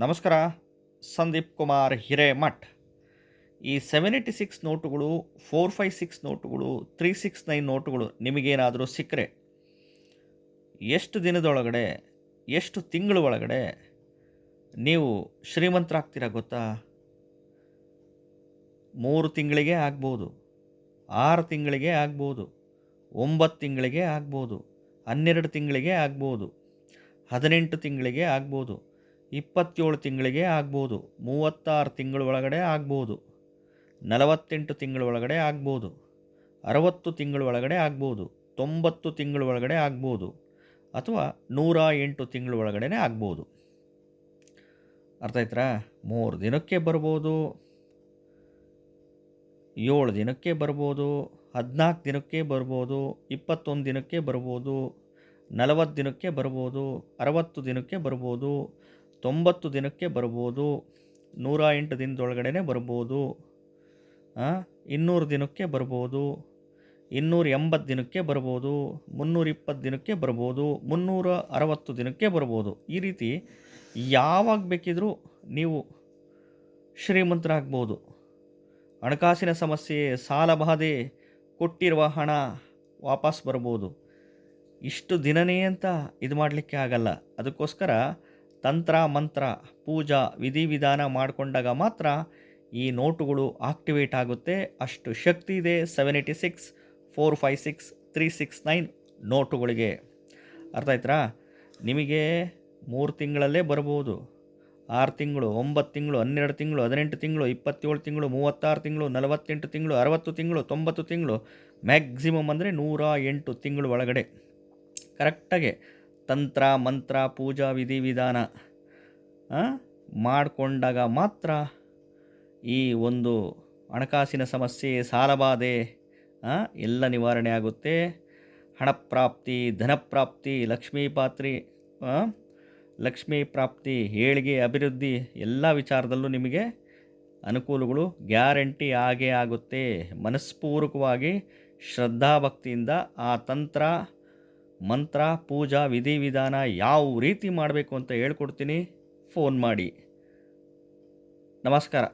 ನಮಸ್ಕಾರ, ಸಂದೀಪ್ ಕುಮಾರ್ ಹಿರೇಮಠ್. ಈ seven eighty six ನೋಟುಗಳು ಫೋರ್ ಫೈವ್ ಸಿಕ್ಸ್ ನೋಟುಗಳು ತ್ರೀ ಸಿಕ್ಸ್ ನೈನ್ ನೋಟುಗಳು ನಿಮಗೇನಾದರೂ ಸಿಕ್ಕರೆ, ಎಷ್ಟು ದಿನದೊಳಗಡೆ, ಎಷ್ಟು ತಿಂಗಳ ಒಳಗಡೆ ನೀವು ಶ್ರೀಮಂತರಾಗ್ತೀರಾ ಗೊತ್ತಾ? ಮೂರು ತಿಂಗಳಿಗೆ ಆಗ್ಬೋದು, ಆರು ತಿಂಗಳಿಗೆ ಆಗ್ಬೋದು, ಒಂಬತ್ತು ತಿಂಗಳಿಗೆ ಆಗ್ಬೋದು, ಹನ್ನೆರಡು ತಿಂಗಳಿಗೆ ಆಗ್ಬೋದು, ಹದಿನೆಂಟು ತಿಂಗಳಿಗೆ ಆಗ್ಬೋದು ಇಪ್ಪತ್ತೇಳು ತಿಂಗಳಿಗೆ ಆಗ್ಬೋದು, ಮೂವತ್ತಾರು ತಿಂಗಳ ಒಳಗಡೆ ಆಗ್ಬೋದು, ನಲವತ್ತೆಂಟು ತಿಂಗಳ ಒಳಗಡೆ ಆಗ್ಬೋದು, ಅರವತ್ತು ತಿಂಗಳ ಒಳಗಡೆ ಆಗ್ಬೋದು, ತೊಂಬತ್ತು ತಿಂಗಳ ಒಳಗಡೆ ಆಗ್ಬೋದು ಅಥವಾ ನೂರ ಎಂಟು ತಿಂಗಳ ಒಳಗಡೆ ಆಗ್ಬೋದು. ಅರ್ಥ ಆಯ್ತಾ ಮೂರು ದಿನಕ್ಕೆ ಬರ್ಬೋದು, ಏಳು ದಿನಕ್ಕೆ ಬರ್ಬೋದು, ಹದಿನಾಲ್ಕು ದಿನಕ್ಕೆ ಬರ್ಬೋದು, ಇಪ್ಪತ್ತೊಂದು ದಿನಕ್ಕೆ ಬರ್ಬೋದು, ನಲವತ್ತು ದಿನಕ್ಕೆ ಬರ್ಬೋದು, ಅರವತ್ತು ದಿನಕ್ಕೆ ಬರ್ಬೋದು ತೊಂಬತ್ತು ದಿನಕ್ಕೆ ಬರ್ಬೋದು, ನೂರ ಎಂಟು ದಿನದೊಳಗಡೆ ಬರ್ಬೋದು ಇನ್ನೂರು ದಿನಕ್ಕೆ ಬರ್ಬೋದು, ಇನ್ನೂರ ಎಂಬತ್ತು ದಿನಕ್ಕೆ ಬರ್ಬೋದು, ಮುನ್ನೂರ ಇಪ್ಪತ್ತು ದಿನಕ್ಕೆ ಬರ್ಬೋದು, ಮುನ್ನೂರ ಅರವತ್ತು ದಿನಕ್ಕೆ ಬರ್ಬೋದು. ಈ ರೀತಿ ಯಾವಾಗ ಬೇಕಿದ್ರೂ ನೀವು ಶ್ರೀಮಂತರಾಗ್ಬೋದು. ಹಣಕಾಸಿನ ಸಮಸ್ಯೆ, ಸಾಲ ಬಾಧೆ ಕೊಟ್ಟಿರುವ ಹಣ ವಾಪಸ್ ಬರ್ಬೋದು. ಇಷ್ಟು ದಿನನೇ ಅಂತ ಇದು ಮಾಡಲಿಕ್ಕೆ ಆಗಲ್ಲ. ಅದಕ್ಕೋಸ್ಕರ ತಂತ್ರ, ಮಂತ್ರ, ಪೂಜಾ ವಿಧಿವಿಧಾನ ಮಾಡಿಕೊಂಡಾಗ ಮಾತ್ರ ಈ ನೋಟುಗಳು ಆಕ್ಟಿವೇಟ್ ಆಗುತ್ತೆ. ಅಷ್ಟು ಶಕ್ತಿ ಇದೆ seven eighty six four five six three six nine ನೋಟುಗಳಿಗೆ. ಅರ್ಥ ಆಯ್ತಾ ನಿಮಗೆ ಮೂರು ತಿಂಗಳಲ್ಲೇ ಬರ್ಬೋದು. ಆರು ತಿಂಗಳು, ಒಂಬತ್ತು ತಿಂಗಳು, ಹನ್ನೆರಡು ತಿಂಗಳು, ಹದಿನೆಂಟು ತಿಂಗಳು, ಇಪ್ಪತ್ತೇಳು ತಿಂಗಳು, ಮೂವತ್ತಾರು ತಿಂಗಳು, ನಲವತ್ತೆಂಟು ತಿಂಗಳು, ಅರವತ್ತು ತಿಂಗಳು, ತೊಂಬತ್ತು ತಿಂಗಳು ಮ್ಯಾಕ್ಸಿಮಮ್ ಅಂದರೆ ನೂರ ಎಂಟು ತಿಂಗಳು ಒಳಗಡೆ. ಕರೆಕ್ಟಾಗೆ ತಂತ್ರ, ಮಂತ್ರ, ಪೂಜಾ ವಿಧಿವಿಧಾನ ಮಾಡಿಕೊಂಡಾಗ ಮಾತ್ರ ಈ ಒಂದು ಹಣಕಾಸಿನ ಸಮಸ್ಯೆ ಸಾಲಬಾಧೆ ಎಲ್ಲ ನಿವಾರಣೆ ಆಗುತ್ತೆ. ಹಣಪ್ರಾಪ್ತಿ ಧನಪ್ರಾಪ್ತಿ ಲಕ್ಷ್ಮೀ ಪಾತ್ರಿ ಲಕ್ಷ್ಮೀ ಪ್ರಾಪ್ತಿ, ಏಳಿಗೆ ಅಭಿವೃದ್ಧಿ, ಎಲ್ಲ ವಿಚಾರದಲ್ಲೂ ನಿಮಗೆ ಅನುಕೂಲಗಳು ಗ್ಯಾರಂಟಿ ಆಗೇ ಆಗುತ್ತೆ. ಮನಸ್ಪೂರ್ವಕವಾಗಿ ಶ್ರದ್ಧಾಭಕ್ತಿಯಿಂದ ಆ ತಂತ್ರ ಮಂತ್ರ ಪೂಜಾ ವಿಧಿವಿಧಾನ ಯಾವ ರೀತಿ ಮಾಡಬೇಕು ಅಂತ ಹೇಳ್ಕೊಡ್ತೀನಿ ಫೋನ್ ಮಾಡಿ. ನಮಸ್ಕಾರ.